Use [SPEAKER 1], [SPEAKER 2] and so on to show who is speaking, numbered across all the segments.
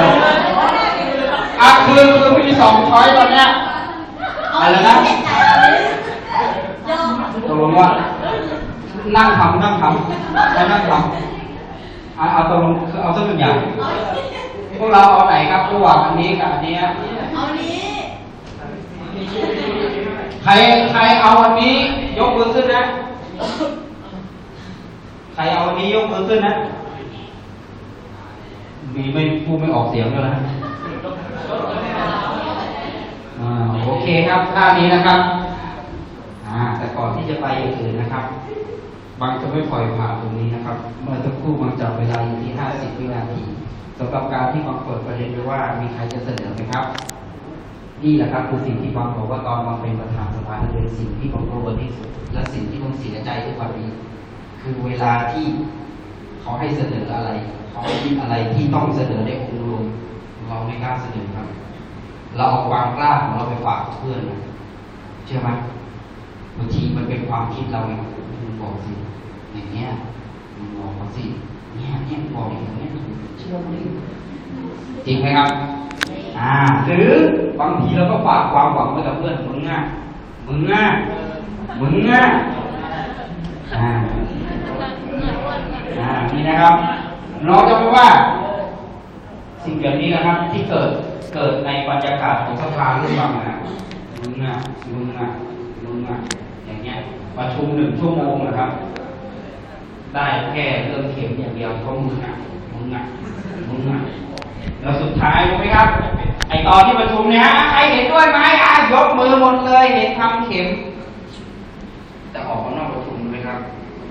[SPEAKER 1] นอะคือคือมีสองช้อยตอนเนี้ยอะไรนะตกลงว่า นั่งทำนั่งทำใช้นั่งทำเอาเอาตกลงคือเอาสักหนึ่งอย่าง พวกเราเอาไหนครับระหว่างอันนี้กับอันเนี้ย
[SPEAKER 2] เอานี้
[SPEAKER 1] ใครใครเอาอันนี้ ยกมือขึ้นนะ ใครเอาอันนี้ยกมือขึ้นนะ มีไม่พูดไม่ออกเสียงด้วยนะโอเคครับท่านี้นะครับอ่าแต่ก่อนที่จะไปอย่างอื่นนะครับ บางจะไม่ปล่อยผ่านตรงนี้นะครับ เมื่อสักครู่บางจับเวลาอยู่ที่ 50 วินาทีสำหรับการที่บางเปิดประเด็นไว้ว่ามีใครจะเสนอไหมครับ นี่แหละครับคือสิ่งที่บางบอกว่าตอนบางเป็นประธานสภาเป็นสิ่งที่บางกลัวที่สุดและสิ่งที่บางเสียใจทุกวันนี้ คือเวลาที่เขาให้เสนออะไร เขาคิดอะไรที่ต้องเสนอในองค์รวมเราไม่กล้าเสนอครับ เราเอาความกล้าของเราไปฝากเพื่อนนะเชื่อไหมบางทีมันเป็นความคิดเราเองมึงบอกสิอย่างเงี้ยมึงบอกเขาสิเนี่ยเนี่ยบอกอย่างเงี้ยเชื่อไหมจริงไหมครับอ่าหรือบางทีเราก็ฝากความหวังไว้กับเพื่อนมึงอะมึงอะมึงอะอ่าอ่านี่นะครับ เราจะไม่ว่า สิ่งแบบนี้นะครับ ที่เกิดเกิดในบรรยากาศของสภาหรือเปล่านะมึงอะมึงอะมึงอะอย่างเงี้ยประชุมหนึ่งชั่วโมงนะครับ ได้แค่เรื่องเข็มอย่างเดียวเพราะมึงอะมึงอะมึงอะแล้วสุดท้ายรู้ไหมครับ ไอตอนที่ประชุมเนี่ยใครเห็นด้วยไหมอะยกมือหมดเลยเห็นทำเข็มแต่ออกมานอกประชุมไหมครับ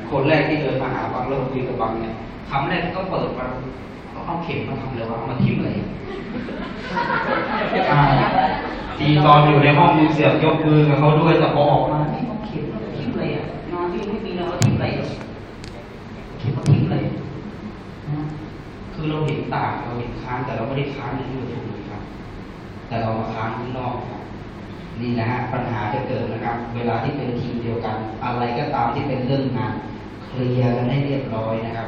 [SPEAKER 1] คนแรกที่เดินมาหาบังเริ่มคุยกับบังเนี่ย คำแรกก็เปิดมาเขาเอาเข็มมาทำเลยวะเอามาทิ้มเลยอ่าทีตอนอยู่ในห้องมือเสียบยกมือกับเขาด้วยแต่พอออกมาเฮ้ยเอาเข็มมาทิ้มเลยอะนอนที่ไม่มีแล้วเอาทิ้มเลยเข็มมาทิ้มเลยนะคือเราเห็นต่างเราเห็นค้านแต่เราไม่ได้ค้านในที่ประชุมนะครับ แต่เรามาค้านข้างนอกครับนี่นะฮะปัญหาจะเกิดนะครับ เวลาที่เป็นทีมเดียวกัน อะไรก็ตามที่เป็นเรื่องงานเคลียร์กันให้เรียบร้อยนะครับ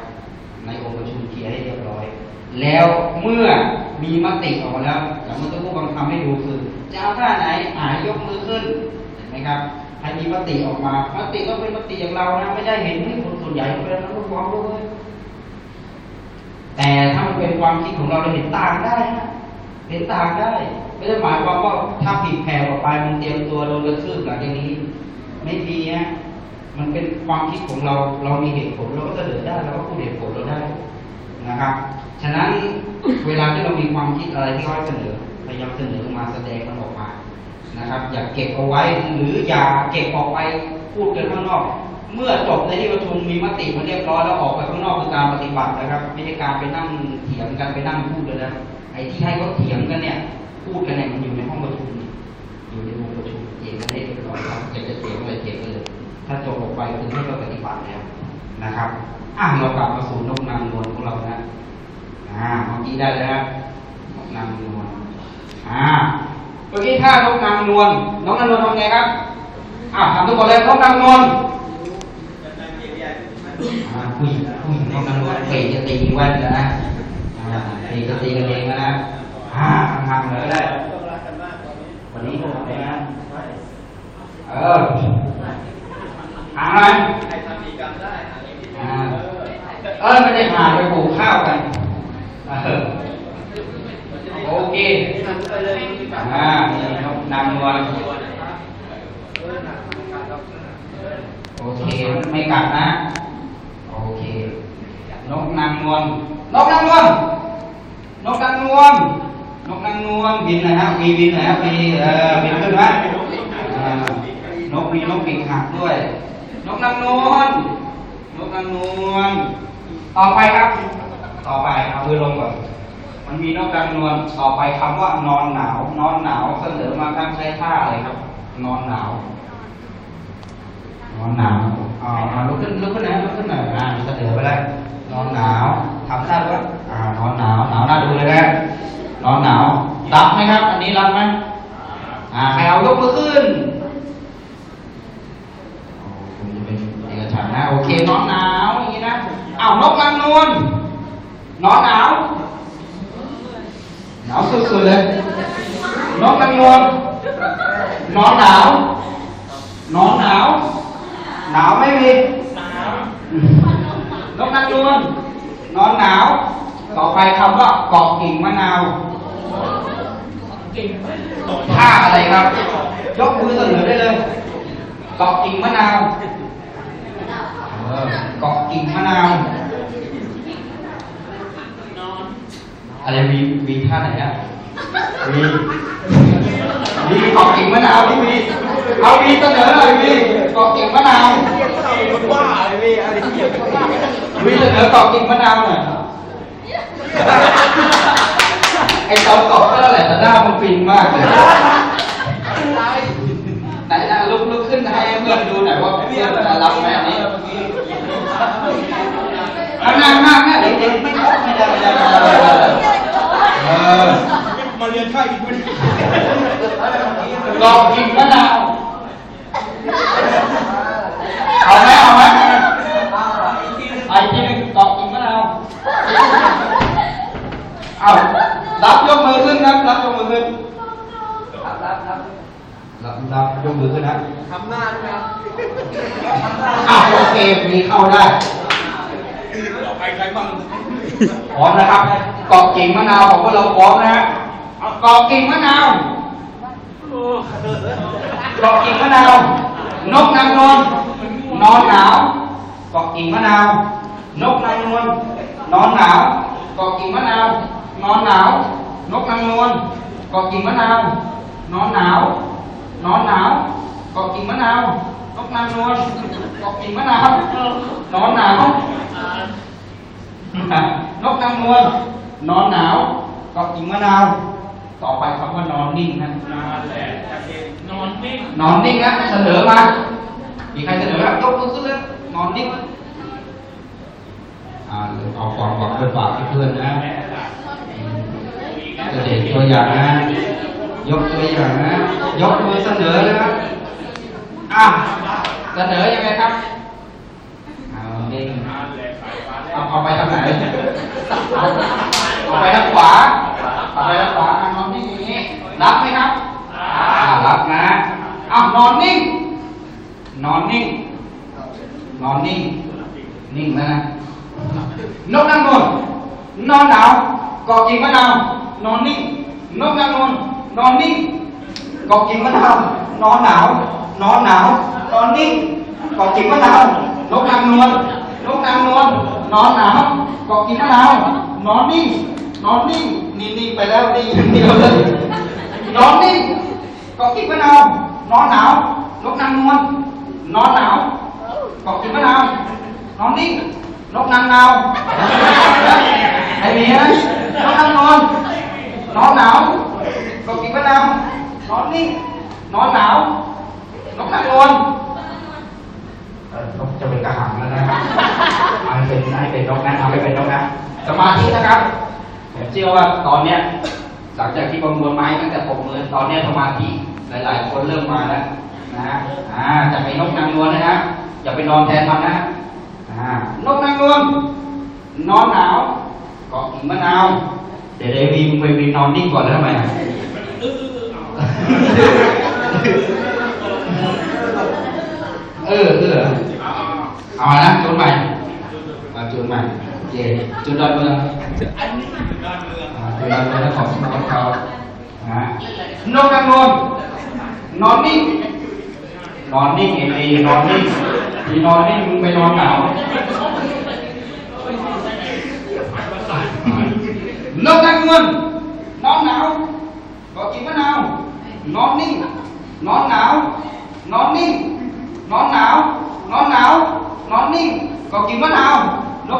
[SPEAKER 1] ในองค์ประชุมเคลียร์ให้เรียบร้อย แล้วเมื่อมีมติออกมาแล้วอย่างเมื่อสักครู่บางทำให้ดูคือจะเอาท่าไหนหายกมือขึ้นเห็นไหมครับให้มีมติออกมามติก็เป็นมติอย่างเรานะไม่ได้เห็นให้คนส่วนใหญ่เป็นนักฟ้องด้วยแต่ถ้ามันเป็นความคิดของเราเราเห็นต่างได้นะเห็นต่างได้ ไม่ได้หมายความว่าถ้าผิดแผกออกไปมันเตรียมตัวโดนกระทืบหลังจากนี้ ไม่มีฮะ มันเป็นความคิดของเรา เรามีเหตุผลเราก็เสนอได้เราก็พูดเหตุผลเราได้นะครับ ฉะนั้นเวลาที่เรามีความคิดอะไรที่เขาเสนอพยายามเสนอมาแสดงมันออกมานะครับ อย่าเก็บเอาไว้หรืออย่าเก็บออกไปพูดกันข้างนอก เมื่อจบในที่ประชุมมีมติมาเรียบร้อยแล้วออกไปข้างนอกคือการปฏิบัตินะครับ ไม่ใช่การไปนั่งเถียงกันไปนั่งพูดเลยนะไอ้ที่ให้เขาเถียงกันเนี่ย พูดกันเนี่ยมันอยู่ในห้องประชุม ถ้าจบออกไปคือให้เราปฏิบัติแล้วนะครับอะเรากลับมาสู่นกนางนวลของเรานะอ่าเมื่อกี้ได้แล้วนกนางนวลอ่าเมื่อกี้ท่านกนางนวลนกนางนวลทำไงครับอ่าทำทุกคนเลยนกนางนวลอ่าผู้หญิงผู้หญิงกำลังเตะจะตีแว่นล้วนะตีจะตีกันเองแล้วนะอ่าทำเลยก็ได้วันนี้ก็ทำได้นะเออ หาอะไรอ่าเออไม่ได้หาไปปลูกข้าวกันเออโอเคอ่านี่นกนางนวลโอเคไม่กัดนะ โอเคนกนางนวลนกนางนวลนกนางนวลนกนางนวลบินหนะครับมีบินหนะครับมีเอ่อบินขึ้นไหมอ่านกมีนกปีกหักด้วย นกนางนวลนกนางนวลต่อไปครับ ต่อไปเอามือลงก่อนมันมีนกนางนวลต่อไปคำว่านอนหนาวนอนหนาวเสนอมาตั้งใช้ท่าอะไรครับ นอนหนาวนอนหนาวอ๋อลุกขึ้นลุกขึ้นนะลุกขึ้นหน่อยอ่าเสนอไปแล้วนอนหนาวทำท่าด้วยอ่านอนหนาว หนาวน่าดูเลยนะ นอนหนาว รับไหมครับ อันนี้รับไหมอ่า ใครเอายกมือขึ้นโอ้คุณจะเป็นเอกฉันท์นะ โอเค นอนหนาวอย่างนี้นะอ้าวนกนางนวล นอนหนาว หนาวสุดๆเลย นกนางนวลนอนหนาว นอนหนาว หนาวไม่มี นกนางนวลนอนหนาว ต่อไป คำว่าเกาะกิ่งมะนาวท่าอะไรครับ ยกมือเสนอได้เลย เกาะกิ่งมะนาวเออเกาะกิ่งมะนาวอะไรมีมีท่าไหนอะมีมีเกาะกิ่งมะนาวนี่มีเอามีเสนอหน่อยมีเกาะกิ่งมะนาว
[SPEAKER 2] ว่าอะไรพี่อะไรเกี่ยวกับว่า
[SPEAKER 1] มีเสนอเกาะกิ่งมะนาวหน่อย ไอ้ตอนกาะก็แหละแต่หน้ามันปิงมากเลยไหนนะลุกลุกขึ้นให้เพื่อนดูหน่อยว่าเพื่อนจะรับไหมอันนี้เอานั่งนั่งนะเด็กๆไม่ชอบไม่ไม่ได้ไม่ได้ไม่ได้เออ
[SPEAKER 2] มาเรียนค่ายอีกคน
[SPEAKER 1] ลองกินมะนาวเอาไหมเอาไหม ขึ้นรับรับรับรับรับยกมือขึ้นนะ
[SPEAKER 2] ทำหน้าด้วยนะ
[SPEAKER 1] อ้าวโอเคมีเข้าได้
[SPEAKER 2] ต่อไปใครบ้าง
[SPEAKER 1] พร้อมนะครับเกาะกิ่งมะนาวของพวกเราพร้อมนะฮะเอาเกาะกิ่งมะนาวเกาะกิ่งมะนาวนกนางนวลนอนหนาวเกาะกิ่งมะนาวนกนางนวลนอนหนาวเกาะกิ่งมะนาวนอนหนาวนกนางนวลเกาะกิ่งมะนาวนอนหนาวนอนหนาวเกาะกิ่งมะนาวนกนางนวลเกาะกิ่งมะนาวนอนหนาวนกนางนวลนอนหนาวเกาะกิ่งมะนาว ต่อไปคำว่านอนนิ่งนะ
[SPEAKER 2] นานแหละนอนนิ่ง
[SPEAKER 1] นอนนิ่งนะเสนอมามีใครเสนอแบบยกมือขึ้นเลยนอนนิ่งอ่าเอาก่อนก่อนไปฝากเพื่อนนะจะ เด็กตัวอย่างนะ ยกตัวอย่างนะ ยกมือเสนอนะครับอะเสนอยังไงครับเอานิ่งเอาเอาไปทางไหนเอาไปทางขวาเอาไปทางขวาอะนอนนิ่งอย่างนี้รับไหมครับอ่ารับนะอ้าวนอนนิ่ง นอนนิ่ง นอนนิ่ง นิ่งแล้วนะนกนางบนนอนหนาวกาะกิ่งมะนาว นอนนิ่งนกนางนวลนอนนิ่งกาะกิ่งมะนาวนอนหนาวนอนหนาวนอนนิ่งกาะกิ่งมะนาวนกนางนวลนกนางนวลนอนหนาวกาะกิ่งมะนาวนอนนิ่งนอนนิ่งนิ่งนิ่ไปแล้วนิ่งเดียวเลยนอนนิ่งกาะกิ่งมะนาวนอนหนาวนกนางนวลนอนหนาวกาะกิ่งมะนาวนอนนิ่งนกนางนาวไอ้เมียนกนางนวล นอนหนาวเกาะกิ่งมะนาว นอนนิ่ง นอนหนาว นกนางนวลเออนกจะเป็นกระหังแล้วนะเอาให้เป็นให้เป็นนกนะเอาให้เป็นนกนะ สมาธินะครับ ผมเชื่อว่าตอนเนี้ยหลังจากที่ประมวลไม้ตั้งแต่หกหมื่นตอนเนี้ยสมาธิหลายๆ คนเริ่มมาแล้วนะฮะอ่าจะไปนกนางนวลนะฮะอย่าไปนอนแทนมันนะอ่านกนางนวลนอนหนาวเกาะกิ่งมะนาว เดี๋ยวเดวีมึงไปวินนอนนิ่งก่อนแล้วทำไมอะเออเออเอามานะจุดใหม่มาจุดใหม่เย่จุดดอนเมือง
[SPEAKER 2] อันนี้คือการเมือง
[SPEAKER 1] อ่าคือเราเป็นของของเขานะนกนางนวลนอนนิ่งนอนนิ่งเองไอ้นอนนิ่งที่นอนนิ่งมึงไปนอนหนาว นกนางนวลนอนหนาวก็กินมะนาวนอนนิ่งนอนหนาวนอนนิ่งนอนหนาวนอนหนาวนอนนิ่งก็กินมะนาวน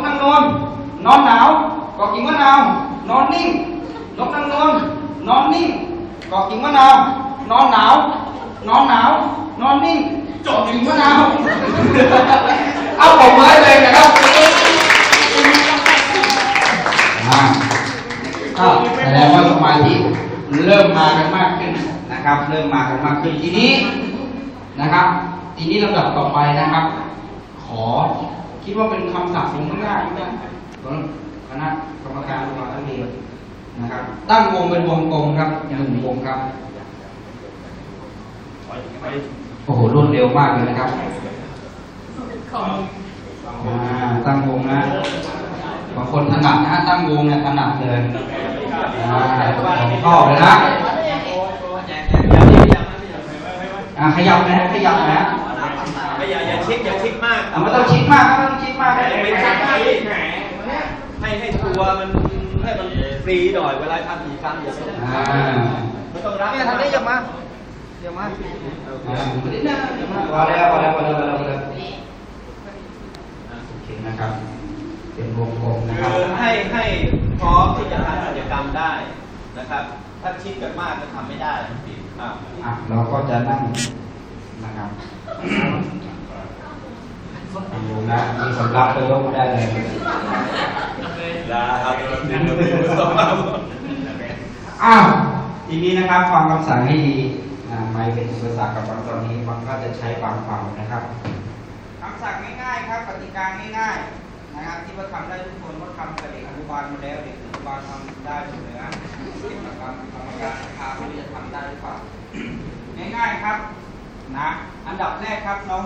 [SPEAKER 1] ก็แสดงว่าสมาธิเริ่มมากันมากขึ้นนะครับ เริ่มมากันมากขึ้นทีนี้นะครับ ทีนี้ลำดับต่อไปนะครับ ขอคิดว่าเป็นคำศัพท์ที่ยากนะคณะกรรมการของเราทั้งนี้นะครับ ตั้งวงเป็นวงกลมครับอย่างหนึ่งวงครับโอ้โหรวดเร็วมากเลยนะครับตั้งวงนะบางคนถนัดนะตั้งวงเนี่ยถนัดเลย อ่าผมชอบเลยนะอ่าขยับนะขยับนะ
[SPEAKER 3] ไม่อย่าอย่าชิดอย่าชิดมาก
[SPEAKER 1] อ่าไม่ต้องชิดมากครับไม่ต้องชิดมาก
[SPEAKER 3] ไม่
[SPEAKER 1] ไม่
[SPEAKER 3] ไม่
[SPEAKER 1] ต้อง
[SPEAKER 3] ใช่
[SPEAKER 1] ชิด
[SPEAKER 3] ให้
[SPEAKER 1] มาก
[SPEAKER 3] ให้ให้ตัวมันให้มันฟรีหน่อยเวลาทำกิจกรรมอย่าต้อง
[SPEAKER 1] อ่า
[SPEAKER 3] ไม่ต้องรับเนี่ยทำได้ยังมายังมา
[SPEAKER 1] อ่านิดนึงพอแล้วพอแล้วพอแล้วพอแล้วพอแล้วโอเคนะครับ เป็นวงกลมนะครับ
[SPEAKER 3] คือให้ให้พร้อมที่จะทำกิจกรรมได้นะครับ ถ้าชิดกันมากก็ทำไม่ได้อ่า
[SPEAKER 1] อะเราก็จะนั่งนะครับดูนะมีสำรับไปยกได้เลย
[SPEAKER 3] ลาครับเดี๋ยวเราเดี๋ยวเรา
[SPEAKER 1] อ้าวทีนี้นะครับฟังคำสั่งให้ดีนะไม่เป็นอุปสรรคกับฟังตอนนี้ฟังก็จะใช้ฟังฟังนะครับคำสั่งง่ายๆครับกติกาง่ายๆ นะครับที่ว่าทำได้ทุกคนว่าทำกับเด็กอนุบาลมาแล้วเด็กอนุบาลทำได้หมดเลยนะกรรมกรรมการพาเขาจะทำได้หรือเปล่าง่ายๆครับนะอันดับแรกครับน้อง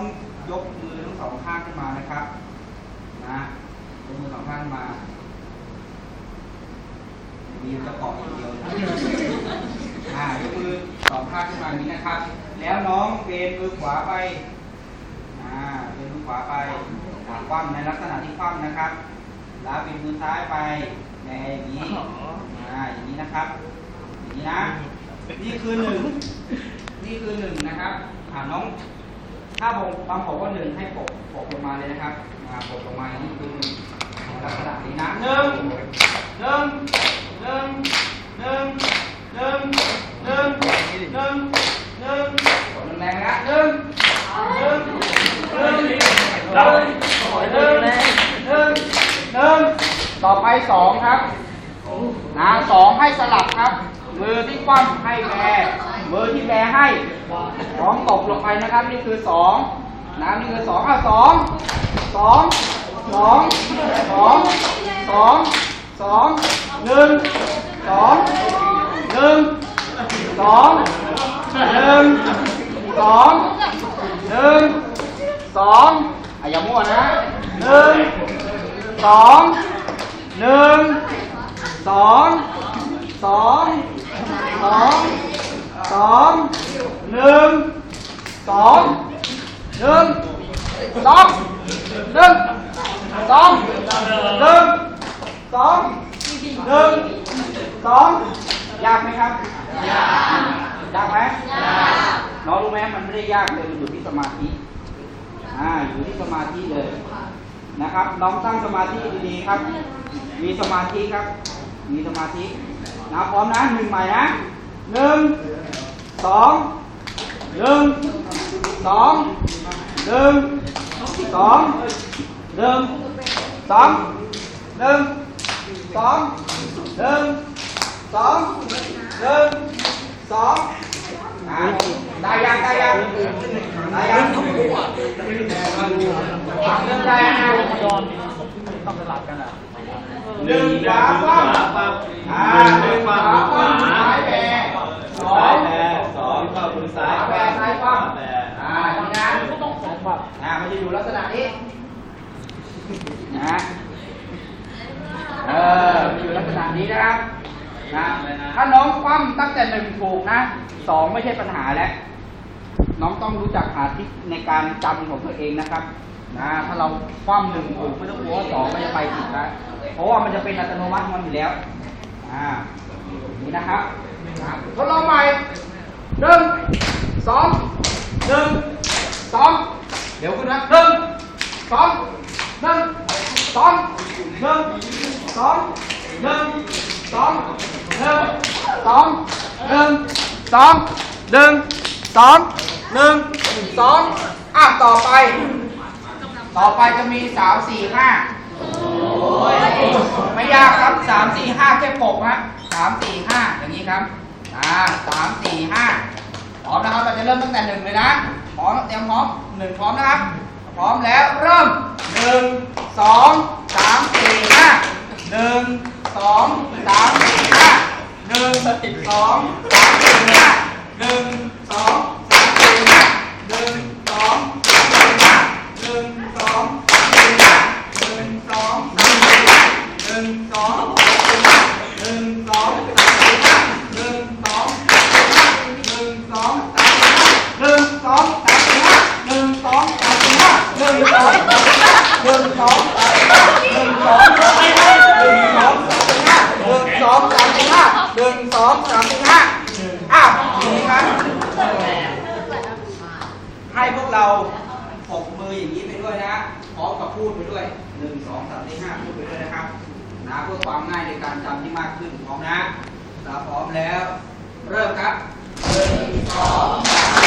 [SPEAKER 1] ยกมือทั้งสองข้างขึ้นมานะครับนะยกมือสองข้างมามีจะเกาะอย่างเดียวอ่ายกมือสองข้างขึ้นมานี้นะครับ แล้วน้องเบนมือขวาไปอ่าเบนมือขวาไป อ่าคว่ำในลักษณะที่คว่ำนะครับ แล้วเบนมือซ้ายไปในอย่างนี้อ่าอย่างนี้นะครับ อย่างนี้นะ นี่คือหนึ่งนี่คือหนึ่งนะครับอ่าน้อง ถ้าบงบางบอกว่าหนึ่งให้ปกปกลงมาเลยนะครับอ่าปกลงมาอย่างนี้คือหนึ่งลักษณะนี้นะหนึ่งหนึ่งหนึ่งหนึ่งหนึ่งหนึ่งหนึ่งหนึ่งกดแรงๆนะหนึ่งหนึ่งหนึ่งหนึ่งหนึ่งหนึ่งหนึ่ง ไปสองครับนะสองให้สลับครับ มือที่คว่ำให้แบมือที่แบให้สองตกลงไปนะครับนี่คือสองนะนี่คือสองอะสองสองสองสองสองสองหนึ่งสองหนึ่งสองหนึ่งสองหนึ่งสองอะอย่ามั่วนะหนึ่งสอง หนึ่งสองสองสองสองหนึ่งสองหนึ่งสองหนึ่งสองหนึ่งสองหนึ่งสองยากไหมครับ ยาก ยากไหมยากน้องรู้ไหมมันไม่ได้ยากเลยมันอยู่ที่สมาธิ อ่า อยู่ที่สมาธิเลย นะครับ น้องตั้งสมาธิดีๆครับ มีสมาธิครับ มีสมาธินะพร้อมนะหนึ่งใหม่นะหนึ่งสองหนึ่งสองหนึ่งสองหนึ่งสองหนึ่งสองหนึ่งสองหนึ่งสองได้ยังได้ยัง หนึ่งขวาคว่ำอ่าหนึ่งขวาคว่ำซ้ายแบสอง
[SPEAKER 3] แปรสองเข้ามือซ้า
[SPEAKER 1] ยแบซ้ายคว่ำ
[SPEAKER 3] แปร
[SPEAKER 1] อ่าทีนะอ่ามันจะอยู่ลักษณะนี้นะเออมันอยู่ลักษณะนี้นะครับนะถ้าน้องคว่ำตั้งแต่หนึ่งถูกนะสองไม่ใช่ปัญหาแล้ว น้องต้องรู้จักหาทิศในการจำของตัวเองนะครับนะถ้าเราคว่ำหนึ่งถูกไม่ต้องกลัวว่าสองมันจะไปผิดนะเพราะว่ามันจะเป็นอัตโนมัติมันอยู่แล้วอ่านี่นะครับทดลองใหม่หนึ่งสองหนึ่งสองเดี๋ยวคุณนะหนึ่งสองหนึ่งสองหนึ่งสองหนึ่งสองหนึ่งสองหนึ่งสองหนึ่งสอง หนึ่งสองอะต่อไป ต่อไปจะมีสามสี่ห้าไม่ยากครับสามสี่ห้าแค่หกนะสามสี่ห้าอย่างนี้ครับอ่าสามสี่ห้าพร้อมนะครับเราจะเริ่มตั้งแต่หนึ่งเลยนะพร้อมเตรียมพร้อมหนึ่งพร้อมนะครับ พร้อมแล้วเริ่มหนึ่งสองสามสี่ห้าหนึ่งสองสามสี่ห้าหนึ่งสองสามสี่ห้าหนึ่งสอง Có พร้อมแล้ว เริ่มครับหนึ่งสอง